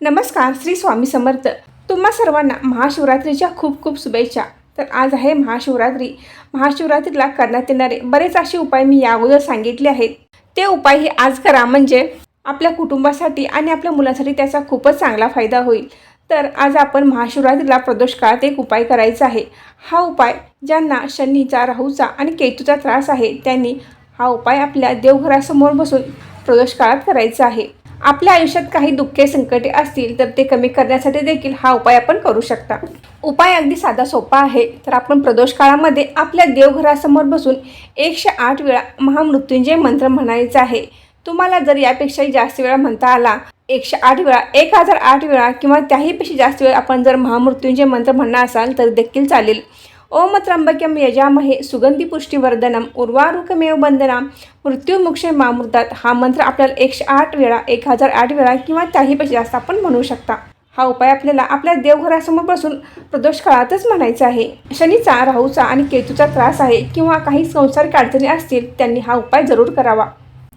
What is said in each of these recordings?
नमस्कार श्री स्वामी समर्थ. तुम्हा सर्वांना महाशिवरात्रीच्या खूप खूप शुभेच्छा. तर आज आहे महाशिवरात्री. महाशिवरात्रीला करण्यात येणारे बरेच असे उपाय मी या अगोदर सांगितले आहेत. ते उपाय हे आज करा म्हणजे आपल्या कुटुंबासाठी आणि आपल्या मुलांसाठी त्याचा खूपच चांगला फायदा होईल. तर आज आपण महाशिवरात्रीला प्रदोष काळात एक उपाय करायचा आहे. हा उपाय ज्यांना शनीचा राहूचा आणि केतूचा त्रास आहे त्यांनी हा उपाय आपल्या देवघरासमोर बसून प्रदोष काळात करायचा आहे. आपल्या आयुष्यात काही दुःखे संकटे असतील तर ते कमी करण्यासाठी देखील हा उपाय आपण करू शकता. उपाय अगदी साधा सोपा आहे. तर आपण प्रदोष काळामध्ये आपल्या देवघरासमोर बसून एकशे आठ वेळा महामृत्युंजय मंत्र म्हणायचा आहे. तुम्हाला जर यापेक्षाही जास्त वेळा म्हणता आला एकशे आठ वेळा एक हजार आठ वेळा किंवा त्याहीपेक्षा जास्त वेळ आपण जर महामृत्युंजय मंत्र म्हणणार असाल तर देखील चालेल. ओम त्र्यंबक्यम यजामहे सुगंधी पुष्टीवर्धनम उर्वारुकमेव बंधना मृत्युमुक्षे मामृतात हा मंत्र आपल्याला एकशे आठ वेळा एक हजार आठ वेळा किंवा त्याहीपेक्षा जास्त आपण म्हणू शकता हा उपाय आपल्याला आपल्या देवघरासमोर बसून प्रदोष काळातच म्हणायचा आहे शनीचा राहूचा आणि केतूचा त्रास आहे किंवा काही संसारिक अडचणी असतील त्यांनी हा उपाय जरूर करावा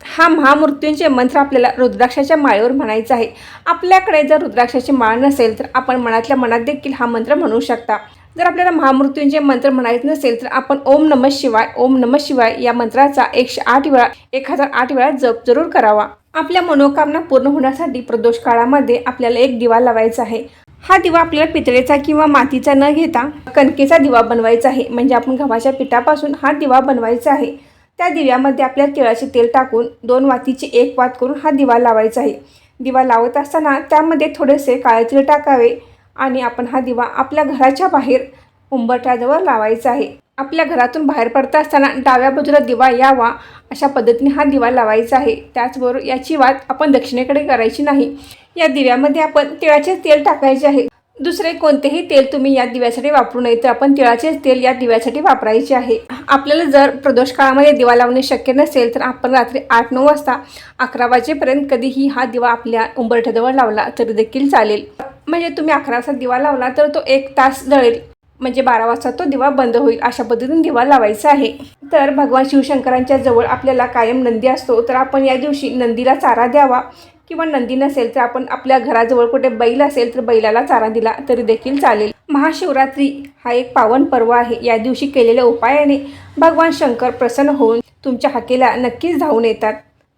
हा महामृत्यूंचे मंत्र आपल्याला रुद्राक्षाच्या माळेवर म्हणायचा आहे आपल्याकडे जर रुद्राक्षाची माळ नसेल तर आपण मनातल्या मनात देखील हा मंत्र म्हणू शकता जर आपल्याला महामृत्यूंचे मंत्र म्हणायचे नसेल तर आपण ओम नम शिवाय ओम नम शिवाय या मंत्राचा एकशे आठ वेळा एक हजार आठ वेळा जप जरूर करावा. आपल्या मनोकामना पूर्ण होण्यासाठी प्रदोष काळामध्ये आपल्याला एक दिवा लावायचा आहे. हा दिवा आपल्याला पितळेचा किंवा मातीचा न घेता कणकेचा दिवा बनवायचा आहे. म्हणजे आपण गव्हाच्या पिठापासून हा दिवा बनवायचा आहे. त्या दिव्यामध्ये आपल्या तिळाचे तेल टाकून दोन वातीची एक वात करून हा दिवा लावायचा आहे. दिवा लावत असताना त्यामध्ये थोडेसे काळे तीळ टाकावे. आणि आपण हा दिवा आपल्या घराच्या बाहेर उंबरठ्याजवळ लावायचा आहे. आपल्या घरातून बाहेर पडता असताना डाव्या बाजूला दिवा यावा अशा पद्धतीने हा दिवा लावायचा आहे. त्याचबरोबर याची वात आपण दक्षिणेकडे करायची नाही. या दिव्यामध्ये आपण तिळाचे तेल टाकायचे आहे. दुसरे कोणतेही तेल तुम्ही या दिव्यासाठी वापरू नये तर आपण तिळाचेच तेल या दिव्यासाठी वापरायचे आहे. आपल्याला जर प्रदोष काळामध्ये दिवा लावणे शक्य नसेल तर आपण रात्री आठ नऊ वाजता अकरा वाजेपर्यंत कधीही हा दिवा आपल्या उंबरठ्याजवळ लावला तरी देखील चालेल. म्हणजे तुम्ही अकरा वाजता दिवा लावला तर तो एक तास जळेल. म्हणजे बारा वाजता तो दिवा बंद होईल अशा पद्धतीने दिवा लावायचा आहे. तर भगवान शिवशंकरांच्या जवळ आपल्याला कायम नंदी असतो तर आपण या दिवशी नंदीला चारा द्यावा. किंवा नंदी नसेल तर आपण आपल्या घराजवळ कुठे बैल असेल तर बैलाला चारा दिला तरी देखील चालेल. महाशिवरात्री हा एक पावन पर्व आहे. या दिवशी केलेल्या उपायाने भगवान शंकर प्रसन्न होऊन तुमच्या हाकेला नक्कीच धावून येतात.